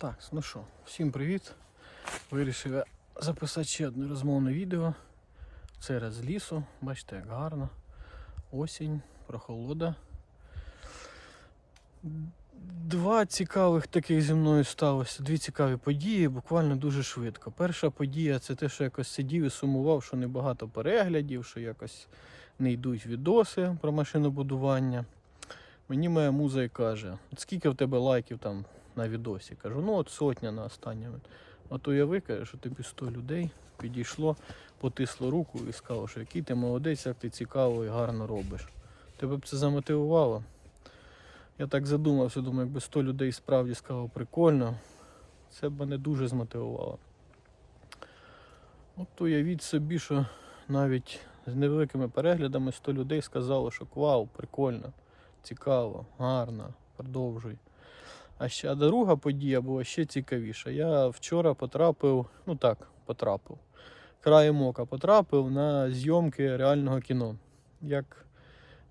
Так, ну що, всім привіт. Вирішив я записати ще одне розмовне відео. Це раз лісу. Бачите, як гарно. Осінь, прохолода. Два цікавих таких зі мною сталося. Дві цікаві події, буквально дуже швидко. Перша подія це те, що якось сидів і сумував, що небагато переглядів, що якось не йдуть відоси про машинобудування. Мені моя муза і каже, «От скільки в тебе лайків там на відосі? Кажу, ну от сотня на останньому. От уяви, каже, що тобі 100 людей підійшло, потисло руку і сказало, що який ти молодець, як ти цікаво і гарно робиш. Тебе б це замотивувало? Я так задумався, думаю, якби 100 людей справді сказало прикольно, це б мене дуже змотивувало. От уявіть собі, що навіть з невеликими переглядами 100 людей сказало, що вау, прикольно, цікаво, гарно, продовжуй. А ще друга подія була ще цікавіша. Я вчора потрапив, ну так, потрапив. Краєм ока потрапив на зйомки реального кіно. Як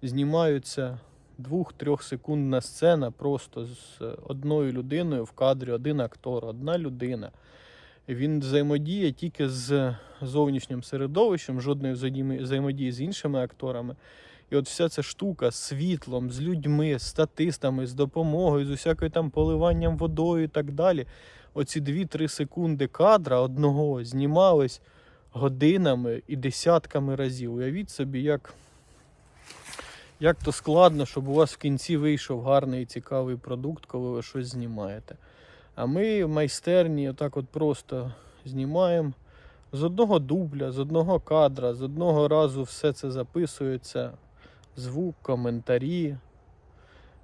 знімаються двох-трьохсекундна сцена просто з одною людиною в кадрі, один актор, одна людина. Він взаємодіє тільки з зовнішнім середовищем, жодної взаємодії з іншими акторами. І от вся ця штука з світлом, з людьми, з статистами, з допомогою, з усякою там поливанням водою і так далі. Оці 2-3 секунди кадра одного знімались годинами і десятками разів. Уявіть собі, як, як то складно, щоб у вас в кінці вийшов гарний і цікавий продукт, коли ви щось знімаєте. А ми в майстерні отак от просто знімаємо з одного дубля, з одного кадра, з одного разу все це записується. Звук, коментарі,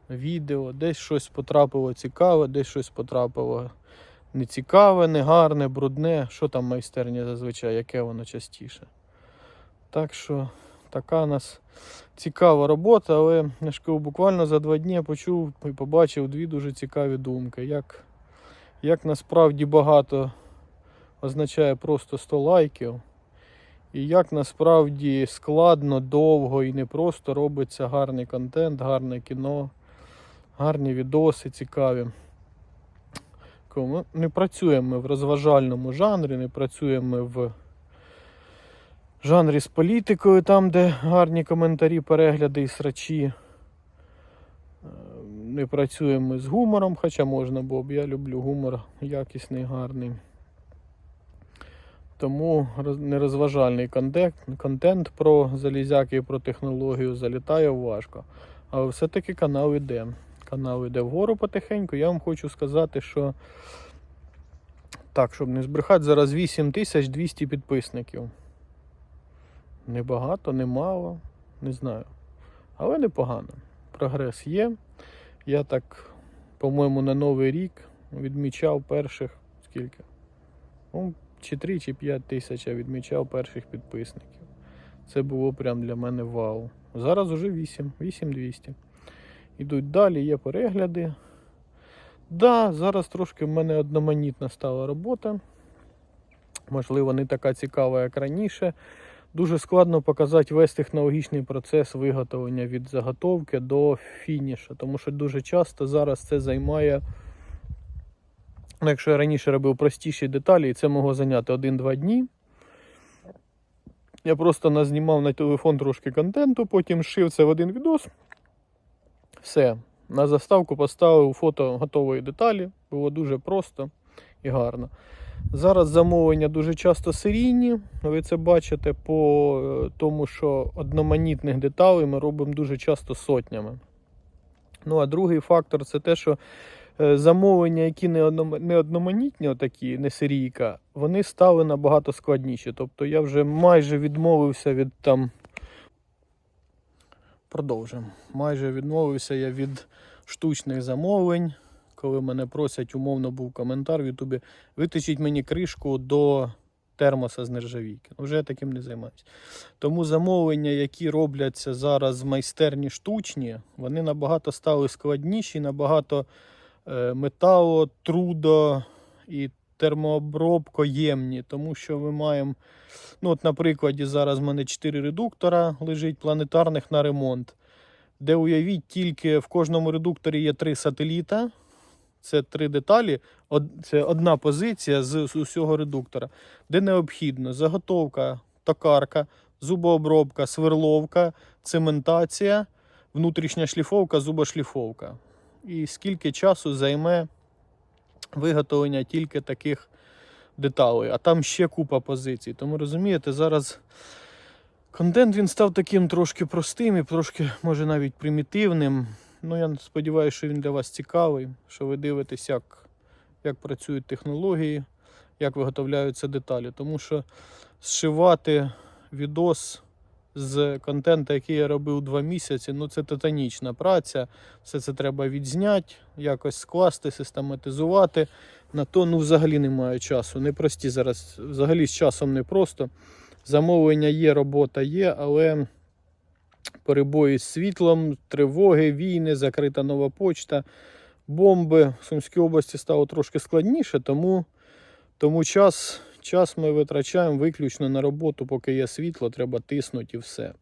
відео, десь щось потрапило цікаве, десь щось потрапило нецікаве, негарне, брудне. Що там майстерня зазвичай, яке воно частіше. Так що така у нас цікава робота, але я ж кажу, буквально за два дні почув і побачив дві дуже цікаві думки. Як, як насправді багато означає просто 100 лайків. І як насправді складно, довго і не просто робиться гарний контент, гарне кіно, гарні відоси цікаві. Ми не працюємо ми в розважальному жанрі, не працюємо ми в жанрі з політикою, там, де гарні коментарі, перегляди і срачі. Е, Не працюємо ми з гумором, хоча можна було б. Я люблю гумор якісний, гарний. Тому нерозважальний контент, контент про залізяки і про технологію залітає важко. Але все-таки канал іде. Канал іде вгору потихеньку. Я вам хочу сказати, що так, щоб не збрехати, зараз 8200 підписників. Небагато, немало, не знаю. Але непогано. Прогрес є. Я так, по-моєму, на Новий рік відмічав перших скільки? Ну, чи 3, чи 5 тисяч я відмічав перших підписників. Це було прям для мене вау. Зараз уже 8, 8200. Ідуть далі, є перегляди. Да, зараз трошки в мене одноманітна стала робота. Можливо, не така цікава, як раніше. Дуже складно показати весь технологічний процес виготовлення від заготовки до фінішу, тому що дуже часто зараз це займає. Ну, якщо я раніше робив простіші деталі, і це могло зайняти 1-2 дні. Я просто назнімав на телефон трошки контенту, потім шив це в один відос. Все. На заставку поставив фото готової деталі. Було дуже просто і гарно. Зараз замовлення дуже часто серійні. Ви це бачите по е, тому, що одноманітних деталей ми робимо дуже часто сотнями. Ну а другий фактор це те, що замовлення, які не одноманітні, отакі, не серійка, вони стали набагато складніші. Тобто я вже майже відмовився від там. Продовжимо. Майже відмовився я від штучних замовлень. Коли мене просять, умовно був коментар в Ютубі, виточіть мені кришку до термоса з нержавійки. Ну, Вже я таким не займаюся. Тому замовлення, які робляться зараз в майстерні штучні, вони набагато стали складніші, набагато е, метало, трудо і термообробкоємні, тому що ми маємо, ну от на прикладі зараз в мене 4 редуктора лежить планетарних на ремонт, де уявіть, тільки в кожному редукторі є 3 сателіта. Це три деталі, це одна позиція з усього редуктора, де необхідно заготовка, токарка, зубообробка, сверловка, цементація, внутрішня шліфовка, зубошліфовка. І скільки часу займе виготовлення тільки таких деталей, а там ще купа позицій. Тому розумієте, зараз контент він став таким трошки простим і трошки, може, навіть примітивним. Ну, я сподіваюся, що він для вас цікавий, що ви дивитесь, як, як працюють технології, як виготовляються деталі. Тому що зшивати відос з контенту, який я робив два місяці, ну це титанічна праця. Все це треба відзняти, якось скласти, систематизувати. На то ну, взагалі немає часу. Непрості зараз, взагалі з часом непросто. Замовлення є, робота є, але перебої з світлом, тривоги, війни, закрита нова почта, бомби в Сумській області стало трошки складніше, тому, тому час, час ми витрачаємо виключно на роботу, поки є світло, треба тиснути і все.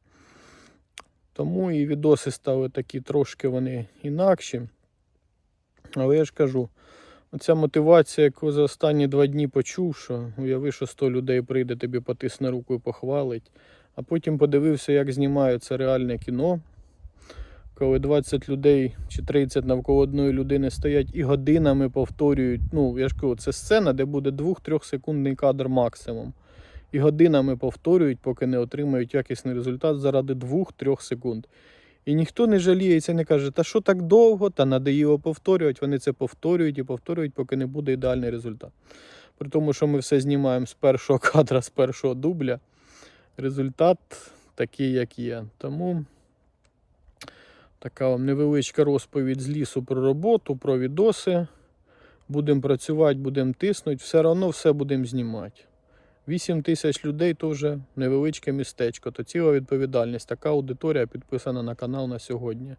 Тому і відоси стали такі трошки вони інакші. Але я ж кажу, оця мотивація, яку за останні два дні почув, що уяви, що 100 людей прийде, тобі потисне руку і похвалить. А потім подивився, як знімають це реальне кіно. Коли 20 людей чи 30 навколо одної людини стоять і годинами повторюють. Ну, я ж кажу, це сцена, де буде 2-3 секундний кадр максимум. І годинами повторюють, поки не отримають якісний результат заради 2-3 секунд. І ніхто не жаліється, не каже, та що так довго, та надоїло повторювати. Вони це повторюють і повторюють, поки не буде ідеальний результат. При тому, що ми все знімаємо з першого кадра, з першого дубля. Результат такий, як є. Тому така вам невеличка розповідь з лісу про роботу, про відоси. Будемо працювати, будемо тиснути, все одно все будемо знімати. 8 тисяч людей то вже невеличке містечко, то ціла відповідальність. Така аудиторія підписана на канал на сьогодні.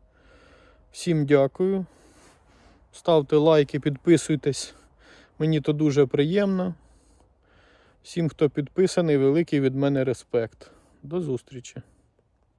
Всім дякую. Ставте лайки, підписуйтесь. Мені то дуже приємно. Всім, хто підписаний, великий від мене респект. До зустрічі!